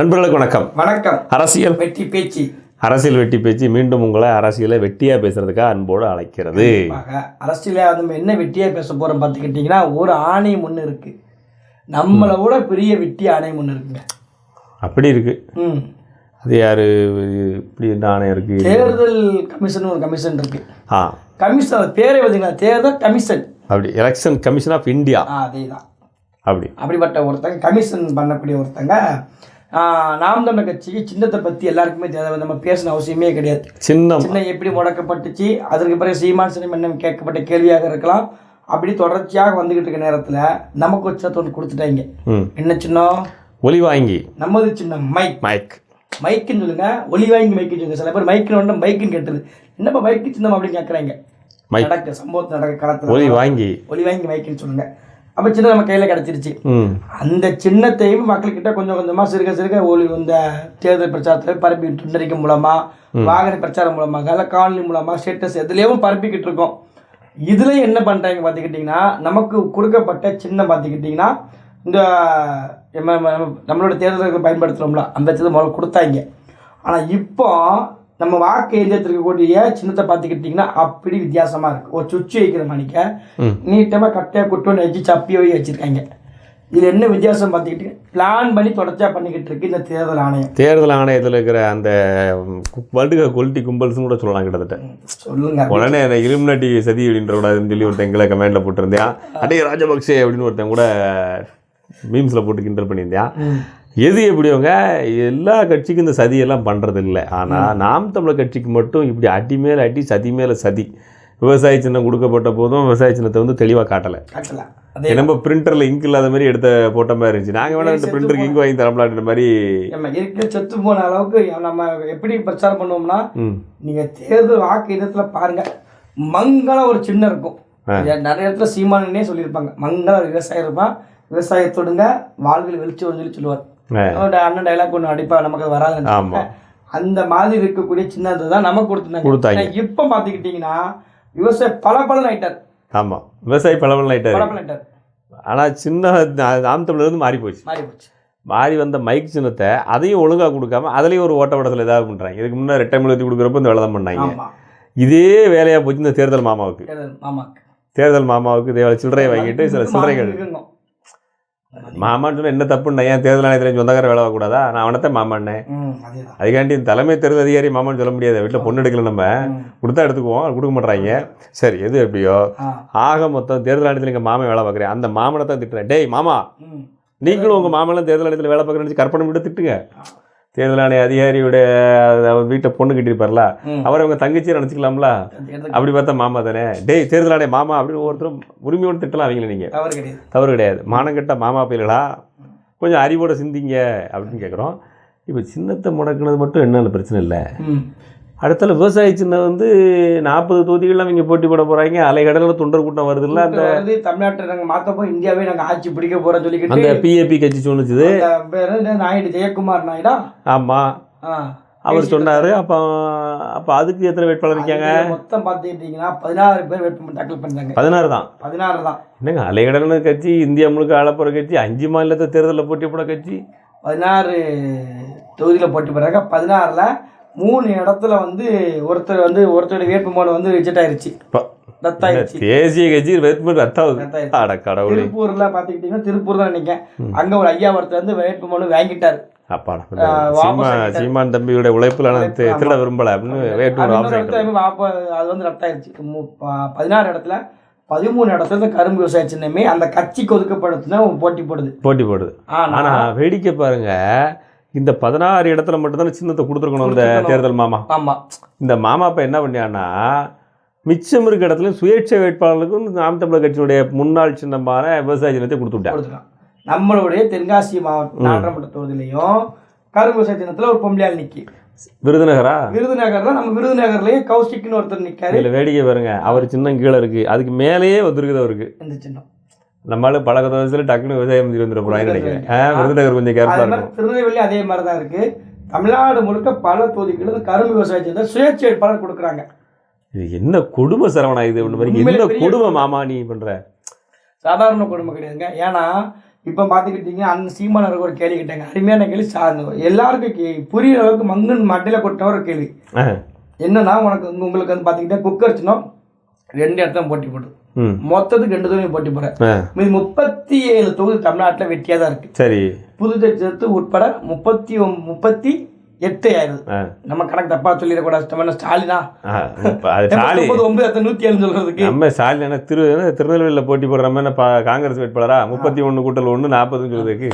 நண்பர்களுக்கு வணக்கம். வணக்கம். அரசியல். வெற்றி பேச்சு. அரசியல் வெட்டி பேச்சு மீண்டும் உங்களை அரசியலை வெட்டியா பேசுறதுக்காக அன்போடு அழைக்கிறது. அரசியல நம்ம என்ன வெட்டியா பேச போறோம் பார்த்துக்கிட்டிங்கன்னா ஒரு ஆணையம் ஒன்று இருக்கு. நம்மளை விட பெரிய வெட்டி ஆணையம் ஒன்று இருக்குங்க. அப்படி இருக்கு. ம். அது யாரு? இப்படி நானே இருக்கு? தேர்தல் கமிஷன் ஒரு கமிஷன் இருக்கு. ஆ. கமிஷன் அது பேரே பார்த்தீங்களா தேர்தல் கமிஷன். அப்படி. எலெக்ஷன் கமிஷன் ஆஃப் இந்தியா அதே தான் அப்படி. அப்படிப்பட்ட ஒருத்தங்க கமிஷன் பண்ணக்கூடிய ஒருத்தங்க நாம் தமிழர் கட்சிக்கு சின்னத்தை பற்றி எல்லாருக்குமே நம்ம பேசின அவசியமே கிடையாது. சின்னம். சின்ன எப்படி முடக்கப்பட்டுச்சு அதற்கு பிறகு சீமான் சின்னம் என்ன கேட்கப்பட்ட கேள்வியாக இருக்கலாம். அப்படி தொடர்ச்சியாக வந்துகிட்டு இருக்க நேரத்தில் நமக்கு ஒரு ஒன்று கொடுத்துட்டாங்க. என்ன சின்னம்? ஒலி வாங்கி. நமது சின்னம் மைக். மைக். மைக்குன்னு சொல்லுங்க ஒலி வாங்கி மைக்கு சொல்லுங்க. சில பேர் மைக்குன்னு ஒன்று மைக்குன்னு கேட்டது. என்னப்பா மைக்கு சின்னம் அப்படின்னு கேட்குறாங்க நடக்க சம்பவத்தை நடக்க ஒலி காலத்தில் வாங்கி. ஒலி வாங்கி மைக்குன்னு சொல்லுங்க. அப்போ சின்னம் நம்ம கையில் கிடச்சிருச்சு. அந்த சின்னத்தையும் மக்கள்கிட்ட கொஞ்சம் கொஞ்சமாக சிறுக சிறுக ஒளி இந்த தேர்தல் பிரச்சாரத்தில் பரப்பி துண்டறிக்கை மூலமாக வாகன பிரச்சாரம் மூலமாக இல்லை காணொலி மூலமாக ஸ்டேட்டஸ் எதுலேயும் பரப்பிக்கிட்டு இருக்கோம். இதில் என்ன பண்ணுறாங்க பார்த்துக்கிட்டிங்கன்னா நமக்கு கொடுக்கப்பட்ட சின்னம் பார்த்துக்கிட்டிங்கன்னா இந்த நம்ம நம்ம- நம்மளோட தேர்தலுக்கு பயன்படுத்துகிறோம்ல அந்த சின்னம் முதல்ல கொடுத்தாங்க. ஆனால் இப்போ நம்ம வாக்கு எந்திரத்திற்கக்கூடிய சின்னத்தை பார்த்துக்கிட்டிங்கன்னா அப்படி வித்தியாசமாக இருக்குது ஒரு சுவிட்ச் வைக்கிற மணிக்க. நீட்டமாக கட்டையாக குட்டோன்னு வச்சு சப்பியவே வச்சுருக்காங்க. இதில் என்ன வித்தியாசம் பார்த்துக்கிட்டு பிளான் பண்ணி தொடர்ச்சியாக பண்ணிக்கிட்டு இருக்கு இந்த தேர்தல் ஆணையம். தேர்தல் ஆணையத்தில் இருக்கிற அந்த வல்டுக கொல்ட்டி கும்பல்ஸ்னு கூட சொல்லலாம் கிட்டத்தட்ட. சொல்லுங்க. உடனே அந்த இலுமினாட்டி சதி அப்படின்ற கூடாதுன்னு சொல்லி ஒருத்தன் எங்களை கமெண்ட்ல போட்டிருந்தேன் அடே ராஜபக்சே அப்படின்னு ஒருத்தன் கூட மீம்ஸில் போட்டு கிண்டல் பண்ணியிருந்தேன். எது எப்படிவங்க எல்லா கட்சிக்கும் இந்த சதியெல்லாம் பண்ணுறது இல்லை ஆனால் நாம் தமிழர் கட்சிக்கு மட்டும் இப்படி அடி மேலே அடி சதி மேலே சதி. விவசாய சின்னம் கொடுக்கப்பட்ட போதும் விவசாய சின்னத்தை வந்து தெளிவாக காட்டலை. காட்டல. நம்ம பிரிண்டரில் இங்க் இல்லாத மாதிரி எடுத்த போட்ட மாதிரி இருந்துச்சு. நாங்கள் வேணா ரெண்டு பிரிண்டருக்கு இங்க் வாங்கி தரப்பலான்ற மாதிரி நம்ம இருக்க செத்து போன அளவுக்கு நம்ம எப்படி பிரச்சாரம் பண்ணுவோம்னா நீங்கள் தேர்தல் வாக்கு இடத்துல பாருங்க. மங்கள ஒரு சின்னம் இருக்கும். நிறைய இடத்துல சீமானே சொல்லியிருப்பாங்க. மங்கள ஒரு விவசாயம் இருப்பான். விவசாயத்தோடுங்க வாழ்வில் வெளிச்சு வரும்னு சொல்லி சொல்லுவார். அண்ணன் டைலாக் ஒன்று அடிப்பா நமக்கு ஆமா. அந்த மாதிரி இருக்கக்கூடிய சின்னத்தை தான் நமக்கு கொடுத்துருந்தாங்க. கொடுத்தாங்க. இப்போ பார்த்துக்கிட்டிங்கன்னா விவசாய பல பலன் ஆயிட்டார் ஆமாம் விவசாயி பல பலன் ஆயிட்டார். ஆனால் சின்ன நாம் வந்து மாறி போச்சு மாறி போச்சு. மாறி வந்த மைக் சின்னத்தை அதையும் ஒழுங்காக கொடுக்காம அதுலேயும் ஒரு ஓட்ட ஓட்டத்தில் ஏதாவது பண்ணுறாங்க இதுக்கு முன்னே ரெட்டை எழுதி கொடுக்குறப்ப இந்த வேலை தான் பண்ணாங்க. இதே வேலையாக போச்சு இந்த தேர்தல் மாமாவுக்கு. தேர்தல் தேர்தல் மாமாவுக்கு இதே சில்லறையை வாங்கிட்டு சில சில்லறைகள். மாமான்னு சொன்னா என்ன தப்புன்னு ஏன் தேர்தல் ஆணையத்தில் சொந்தக்கார வேலை கூடாதா நான் அவனத்தான் மாமான்னே. ம், அதேதான். அதுக்காண்டி தலைமை தேர்தல் அதிகாரி மாமான்னு சொல்ல முடியாது. வீட்டில் பொண்ணு எடுக்கல நம்ம. கொடுத்தா எடுத்துக்குவோம். கொடுக்க மாட்றாங்க. சரி எது எப்படியோ. ஆக மொத்தம் தேர்தல் ஆணையத்தில் எங்கள் மாமன் வேலை பார்க்குறேன். அந்த மாமனை தான் திட்டுறேன். டேய் மாமா. நீங்களும் உங்கள் மாமனும் தேர்தல் ஆணையத்தில் வேலை பார்க்குறேன்னு கற்பனை விட்டு திட்டுங்க. தேர்தல் ஆணைய அதிகாரியுடைய அவர் வீட்டை பொண்ணு கட்டியிருப்பார்ல. அவரை அவங்க தங்கச்சியை நினச்சிக்கலாம்ல? அப்படி பார்த்தா மாமா தானே? டேய் தேர்தல் ஆணைய மாமா அப்படின்னு ஒவ்வொருத்தரும் உரிமையோடு திட்டலாம் அவங்கள நீங்கள் தவறு கிடையாது. கிடையாது. மானங்கெட்ட மாமா பயில்களா கொஞ்சம் அறிவோட சிந்திங்க அப்படின்னு கேட்குறோம் இப்போ சின்னத்தை முடக்குனது மட்டும் என்ன பிரச்சனை இல்லை. அடுத்தால விவசாய சின்னம் வந்து நாற்பது தொகுதிகளில் அவங்க போட்டி போட போகிறாங்க அலைகடலில் தொண்டர் கூட்டம் வருதுல்ல. அந்த வந்து தமிழ்நாட்டை நாங்க மாத்த போய் இந்தியாவே நாங்க ஆட்சி பிடிக்க போறோம் சொல்லிக்கிட்டு அந்த பிஏபி கட்சி சொன்னுச்சுது நாயுடு ஜெயக்குமார் நாயுடா? ஆமாம். அவர் சொன்னார். அப்போ அப்போ அதுக்கு எத்தனை வேட்பாளர் இருக்காங்க மொத்தம் பார்த்துக்கிட்டீங்கன்னா பதினாறு பேர் வேட்புமனு தாக்கல் பண்ணாங்க பதினாறு தான். பதினாறு தான். என்னங்க அலைகடல் கட்சி இந்தியா முழுக்க ஆளப்போகிற கட்சி அஞ்சு மாநிலத்தை தேர்தலில் போட்டி போட கட்சி? பதினாறு தொகுதியில் போட்டி போடுறாங்க. பதினாறுல மூணு இடத்துல வந்து ஒருத்தர் வந்து ஒருத்தருடைய வேட்புமனு வந்து ரிஜெக்ட் ஆயிருச்சு. தேசிய கட்சி வேட்புமனு திருப்பூர்ல பாத்துக்கிட்டீங்கன்னா திருப்பூர் தான் நினைக்கிறேன். அங்க ஒரு ஐயா ஒருத்தர் வந்து வேட்புமனு வாங்கிட்டாரு. சீமான் தம்பியோட உழைப்புல நான் திருட விரும்பல அப்படின்னு வேட்டூர் அது வந்து ரத்தாயிருச்சு. பதினாறு இடத்துல பதிமூணு இடத்துல கரும்பு விவசாய சின்னமே அந்த கட்சிக்கு ஒதுக்கப்படுத்துனா போட்டி போடுது. போட்டி போடுது. ஆனா வேடிக்கை பாருங்க. இந்த பதினாறு இடத்துல மட்டும்தானே சின்னத்தை கொடுத்துருக்கணும் இந்த. தேர்தல் மாமா? ஆமா. இந்த மாமா இப்ப என்ன பண்ணியான்னா மிச்சம் இருக்க இடத்துல சுயேட்சை வேட்பாளர்களுக்கும் நாம் தமிழர் கட்சியினுடைய முன்னாள் சின்னமான விவசாய சின்னத்தை கொடுத்து விட்டார் கொடுத்துருக்கான் நம்மளுடைய தென்காசி மாவட்ட நாடாளுமன்ற தொகுதியிலையும் கரும்பு விவசாய சின்னத்துல ஒரு பொம்பளையால் நிக்கி. விருதுநகரா? விருதுநகர்ல நம்ம விருதுநகர்லயும் கௌஷிக்னு ஒருத்தர் நிக்காரு. இதுல வேடிக்கை பாருங்க. அவர் சின்னம் கீழே இருக்கு. அதுக்கு மேலேயே வந்துருக்குது அவருக்கு. இந்த சின்னம். நம்மளால பழக்க தோசையில் டக்குன்னு விவசாயம் செஞ்சு வந்துட நினைக்கிறேன். விருதுநகர் கொஞ்சம் கேர்ஃபுல்லாக இருக்கும். திருநெல்வேலி அதே மாதிரி தான் இருக்கு. தமிழ்நாடு முழுக்க பல தொகுதிகளில் இந்த கரும்பு விவசாய சின்னத்தை சுயேட்சை வேட்பாளர் கொடுக்குறாங்க. இது என்ன கொடுமை சரவணா இது ஒன்று மாதிரி என்ன கொடுமை மாமா நீ பண்ற? சாதாரண கொடுமை கிடையாதுங்க. ஏன்னா இப்போ பார்த்துக்கிட்டீங்க அந்த சீமானவருக்கு ஒரு கேள்வி கேட்டாங்க. அருமையான கேள்வி சார்ந்த எல்லாருக்கும் கே புரியுற அளவுக்கு மங்கன் மட்டையில் கொட்ட ஒரு கேள்வி. என்னன்னா உனக்கு உங்க- உங்களுக்கு வந்து பார்த்துக்கிட்டா குக்கர் சின்னம் ரெண்டு இடத்துல போட்டி போடுது ம் மொத்தத்துக்கு ரெண்டு தொகுதியும் போட்டி மீது முப்பத்தி ஏழு தொகுதி தமிழ்நாட்டில் வெட்டியாக தான் இருக்கு. சரி. புதுதை சேர்த்து உட்பட முப்பத்தி முப்பத்தி எட்டு ஆயிருது. ஆ. நம்ம கணக்கு தப்பா சொல்லிடக்கூடாது ஸ்டாலினா? ஒன்பது நூத்தி ஏழு சொல்றதுக்கு? நம்ம ஸ்டாலின் திரு திருநெல்வேலியில் போட்டி போடுற மாதிரி காங்கிரஸ் வேட்பாளரா? முப்பத்தி ஒன்று கூட்டல் ஒன்று நாற்பதுன்னு சொல்றதுக்கு.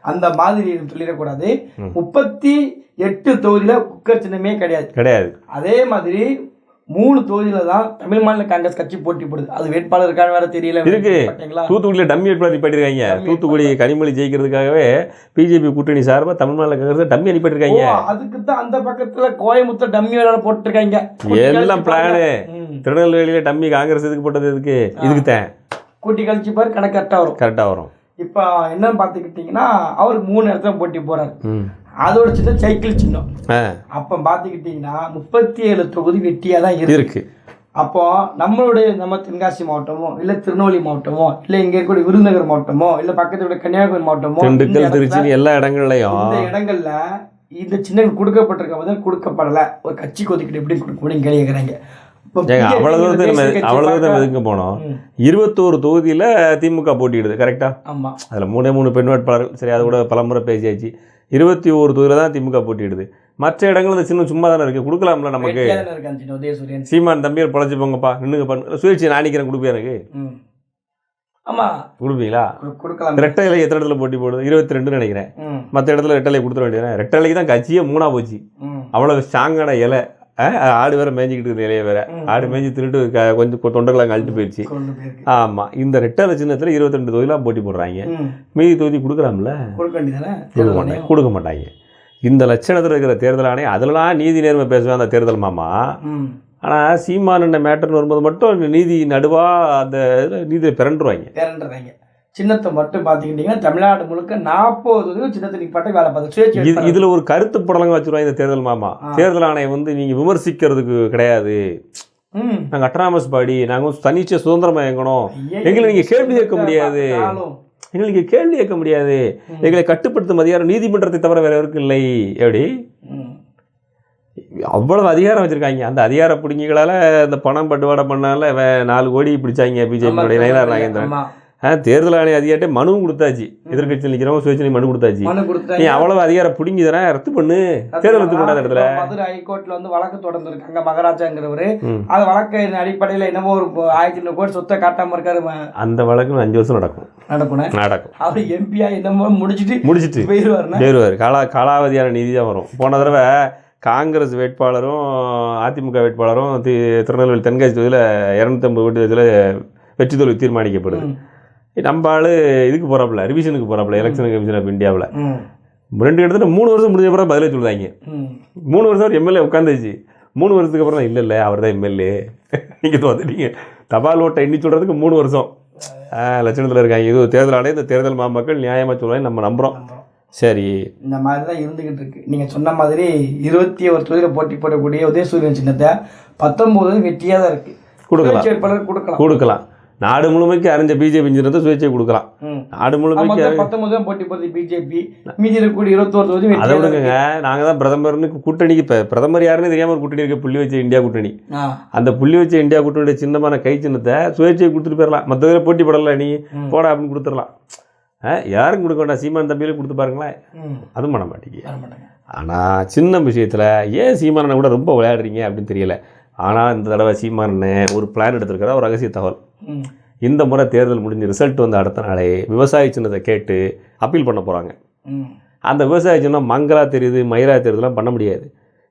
அந்த மாதிரி சொல்லிடக்கூடாது. முப்பத்தி எட்டு தொகுதியில குக்கர் சின்னமே கிடையாது. கிடையாது. அதே மாதிரி மூணு தொகுதியில தான் தமிழ் மாநில காங்கிரஸ் கட்சி போட்டி போடுது. அது வேட்பாளர் இருக்கான்னு வேற தெரியல. இருக்கு. தூத்துக்குடியில் டம்மி வேட்பாளர் நிப்பாட்டிருக்காங்க தூத்துக்குடி கனிமொழி ஜெயிக்கிறதுக்காகவே பிஜேபி கூட்டணி சார்பாக தமிழ் மாநில காங்கிரஸ் டம்மி அனுப்பிட்டிருக்காங்க அதுக்கு தான் அந்த பக்கத்துல கோயம்புத்தூர் டம்மி வேலை போட்டுருக்காங்க. எல்லாம் பிளானு. திருநெல்வேலியில டம்மி காங்கிரஸ் எதுக்கு போட்டது எதுக்கு? இதுக்கு தான் கூட்டி கழிச்சு பாரு கணக்கு கரெக்டா வரும். கரெக்டாக வரும். இப்போ என்னன்னு பார்த்துக்கிட்டிங்கன்னா அவர் மூணு இடத்துல போட்டி போறாரு. ம். அதோட சின்னம் சைக்கிள் சின்னம். அப்போ பார்த்துக்கிட்டிங்கன்னா முப்பத்தி ஏழு தொகுதி வெட்டியாக தான் இருக்கு. அப்போ நம்மளுடைய நம்ம தென்காசி மாவட்டமோ இல்லை திருநெல்வேலி மாவட்டமோ இல்லை இங்கே இருக்கக்கூடிய விருதுநகர் மாவட்டமோ இல்லை பக்கத்துல கன்னியாகுமரி மாவட்டமோ திண்டுக்கல் திருச்சி எல்லா இடங்கள்லையும். இந்த இடங்கள்ல இந்த சின்னங்கள் கொடுக்கப்பட்டிருக்க போது கொடுக்கப்படல. ஒரு கட்சிக்கு ஒதுக்கீடு எப்படி கொடுக்க முடியும் கேட்குறாங்க இப்போ ஏங்க BJP அவ்வளோ தூரத்தை தேசிய நம்ம கட்சி அவ்வளோ தூரத்தை பார்க்க- எதுக்கு போனோம். இருபத்தோரு தொகுதியில் திமுக போட்டியிடுது கரெக்டா ஆமா. அதில் மூணே மூணு பெண் வேட்பாளர்கள் சரி அது கூட பலமுறை பேசியாச்சு. இருபத்தி ஒரு தொகுதியில் தான் திமுக போட்டியிடுது. மற்ற இடங்கள் இந்த சின்ன சும்மா தானே இருக்குது கொடுக்கலாம்ல நமக்கு சீமான் தம்பியர் பொழைச்சி போங்கப்பா நின்னுங்க பண்ணு சுயேட்சை நாணிக்கிறேன் கொடுப்பேன் எனக்கு? ம். ஆமா. கொடுப்பீங்களா? கொடு- கொடுக்கலாம். ரெட்டை இலை எத்தனை இடத்துல போட்டி போடுது? இருபத்தி ரெண்டுன்னு நினைக்கிறேன் மற்ற இடத்துல ரெட்டை இலை கொடுத்துட வேண்டியது ரெட்டை இலைக்கு தான் கட்சியே மூணா போச்சு. அவ்வளோ ஸ்ட்ராங்கான இலை. ஆடு வேற மேய்ஞ்சிக்கிட்டு இருக்குது இலைய வேற. ஆடு மேய்ஞ்சி திருட்டு கொஞ்சம் கொ- தொண்டர்களாம் கழட்டு போயிடுச்சு. ஆமாம் இந்த ரெட்டை சின்னத்தில் இருபத்தி ரெண்டு தொகுதிலாம் போட்டி போடுறாங்க. மீதி தொகுதி கொடுக்குறாம்ல கொடுக்க மாட்டாங்க. கொடுக்க மாட்டாங்க. இந்த லட்சணத்தில் இருக்கிற தேர்தல் ஆணையம் அதிலலாம் நீதி நேர்மை பேசுவேன் அந்த தேர்தல் மாமா. ஆனால் சீமானண்ண மேட்டர்னு வரும்போது மட்டும் நீதி நடுவாக அந்த இதில் நீதியை பிறண்டுருவாங்க பேரன்றாங்க சின்னத்தை மட்டும் பார்த்துக்கிட்டிங்கன்னா தமிழ்நாடு முழுக்க நாற்பது சின்னத்தை நிப்பாட்ட வேலை பார்த்து. இதில் ஒரு கருத்து புடலங்க வச்சுருவாங்க இந்த தேர்தல் மாமா. தேர்தல் ஆணையம் வந்து நீங்கள் விமர்சிக்கிறதுக்கு கிடையாது. நாங்கள் அட்டனாமஸ் பாடி நாங்கள் தனிச்ச சுதந்திரமாக இயங்கணும். எங்களை நீங்க கேள்வி கேட்க முடியாது. எங்களை நீங்கள் கேள்வி கேட்க முடியாது. எங்களை கட்டுப்படுத்தும் அதிகாரம் நீதிமன்றத்தை தவிர வேற யாருக்கும் இல்லை. எப்படி. அவ்வளவு அதிகாரம் வச்சிருக்காங்க. அந்த அதிகார பிடிங்கிகளால இந்த பணம் பட்டுவாடை பண்ணால நாலு கோடி பிடிச்சாங்க பிஜேபி நயனார் நாகேந்திரன். தேர்தல் ஆணைய அதிகாரிட்ட மனுவும் கொடுத்தாச்சு. எதிர்கட்சியில் நிற்கிறவங்க சுயேட்சை மனு கொடுத்தாச்சு. நீ அவ்வளவு அதிகாரம் பிடிங்கி தரேன் ரத்து பண்ணு. தேர்தல் ரத்து பண்ணாத இடத்துல. மதுரை ஹைகோர்ட்ல வந்து வழக்கு தொடர்ந்துருக்காங்க மகாராஜாங்கிறவரு. அது வழக்கின் அடிப்படையில் என்னமோ ஒரு ஆயிரத்தி ஐநூறு கோடி சொத்தை காட்டாம இருக்காரு அந்த வழக்கு அஞ்சு வருஷம் நடக்கும். நடக்கணும் நடக்கும். அவர் எம்பியா என்னமோ முடிச்சிட்டு முடிச்சிட்டு போயிடுவாருன்னா சேருவார் காலா காலாவதியான நீதி தான் வரும். போன தடவை காங்கிரஸ் வேட்பாளரும் அதிமுக வேட்பாளரும் திருநெல்வேலி தென்காசி தொகுதியில் இரநூத்தம்பது ஓட்டு இதில் வெற்றி தோல்வி தீர்மானிக்கப்படுது. நம்ம ஆளு இதுக்கு போகிறாப்புல ரிவிஷனுக்கு போகிறாப்புல எலெக்ஷன் கமிஷன் ஆஃப் இந்தியாவில். ரெண்டு இடத்துல மூணு வருஷம் முடிஞ்ச அப்புறம் பதிலே சொல்லுதாங்க ம். மூணு வருஷம் அவர் எம்எல்ஏ உட்காந்துச்சு மூணு வருஷத்துக்கு அப்புறம் தான் இல்லை இல்லை அவர் தான் எம்எல்ஏ நீங்கள் தோத்துட்டீங்க தபால் ஓட்டை எண்ணி சொல்கிறதுக்கு மூணு வருஷம். லட்சணத்தில் இருக்காங்க. இது தேர்தல் ஆணையம் இந்த தேர்தல் மாமக்கள் நியாயமாக சொல்லுவாங்க நம்ம நம்புகிறோம் சரி. இந்த மாதிரி தான் இருந்துகிட்டு இருக்கு. நீங்க சொன்ன மாதிரி இருபத்தி ஒரு தொகுதியில் போட்டி போடக்கூடிய உதயசூரியன் சின்னத்தை பத்தொன்பது வெற்றியா தான் இருக்கு. கொடுக்கலாம். வேட்பாளர் கொடுக்கலாம். கொடுக்கலாம். நாடு முழுமைக்கு அறிஞ்ச பிஜேபி சின்னத்தை சுயேட்சை கொடுக்கலாம். நாடு முழுமைக்கு பத்தொன்பது தான் போட்டி போடுது பிஜேபி மீதி இருக்கக்கூடிய இருபத்தோரு தொகுதி அதை விடுங்க நாங்கள் தான் பிரதமர்னு கூட்டணிக்கு இப்போ பிரதமர் யாருன்னு தெரியாமல் ஒரு கூட்டணி இருக்க புள்ளி வச்ச இந்தியா கூட்டணி. அந்த புள்ளி வச்ச இந்தியா கூட்டணியோட சின்னமான கை சின்னத்தை சுயேட்சை கொடுத்துட்டு போயிடலாம் மற்ற இதில் போட்டி போடல நீ. போடா அப்படின்னு கொடுத்துடலாம் யாரும் கொடுக்க வேண்டாம் சீமான் தம்பியிலே கொடுத்து பாருங்களேன். அதுவும் பண்ண மாட்டேங்க. ஆனால் சின்ன விஷயத்தில் ஏன் சீமானனை கூட ரொம்ப விளையாடுறீங்க அப்படின்னு தெரியல ஆனால் இந்த தடவை சீமானனை ஒரு பிளான் எடுத்திருக்கிறா ஒரு ரகசிய தகவல். இந்த முறை தேர்தல் முடிஞ்சு ரிசல்ட் வந்து அடுத்த நாளே விவசாய சின்னத்தை கேட்டு அப்பீல் பண்ண போகிறாங்க அந்த விவசாய சின்னம் மங்களா தெரியுது மயிரா தெரியுதுலாம் பண்ண முடியாது.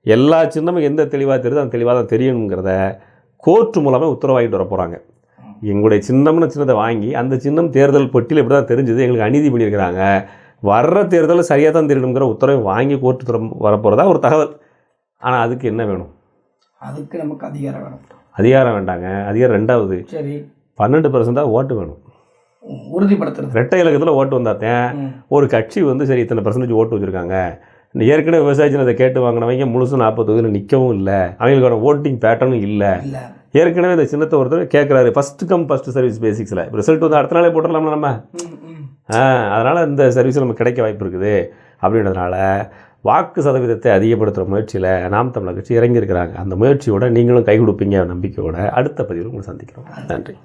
எல்லா சின்னமும் எந்த தெளிவாக தெரியுது அந்த தெளிவாக தான் தெரியணுங்கிறத கோர்ட் மூலமாக உத்தரவாகிட்டு வர போகிறாங்க எங்களுடைய சின்னம்னு சின்னத்தை வாங்கி அந்த சின்னம் தேர்தல் பொட்டியில் இப்படி தான் தெரிஞ்சது எங்களுக்கு அநீதி பண்ணியிருக்கிறாங்க. வர்ற தேர்தல் சரியாக தான் தெரியணுங்கிற உத்தரவை வாங்கி கோர்ட்டு வர போகிறதா ஒரு தகவல். ஆனால் அதுக்கு என்ன வேணும்? அதுக்கு நமக்கு அதிகாரம் வேணும். அதிகாரம் வேண்டாங்க. அதிகாரம் ரெண்டாவது. சரி. பன்னெண்டு பர்சன்டாக ஓட்டு வேணும். உறுதிப்படுத்துறது. ரெட்டை இலக்கத்தில் ஓட்டு வந்தாத்தேன். ஒரு கட்சி வந்து சரி இத்தனை பர்சன்டேஜ் ஓட்டு வச்சுருக்காங்க. ஏற்கனவே விவசாய சின்னத்தை கேட்டு வாங்கினவங்க முழுசும் நாற்பது தொகுதியில் நிற்கவும் இல்லை. அவங்களுக்கான ஓட்டிங் பேட்டர்னும் இல்லை. ஏற்கனவே இந்த சின்னத்தை ஒருத்தர் கேட்குறாரு ஃபஸ்ட்டு கம் ஃபஸ்ட்டு சர்வீஸ் பேசிக்ஸில் ரிசல்ட் வந்து அடுத்த நாளே போட்டுடலாம்ல நம்ம. அதனால் இந்த சர்வீஸ் நமக்கு கிடைக்க வாய்ப்பு இருக்குது. அப்படின்றதுனால வாக்கு சதவீதத்தை அதிகப்படுத்துகிற முயற்சியில் நாம் தமிழர் கட்சி இறங்கியிருக்கிறாங்க. அந்த முயற்சியோட நீங்களும் கை கொடுப்பீங்க நம்பிக்கையோட அடுத்த பதிவில் உங்களை சந்திக்கிறோம். நன்றி.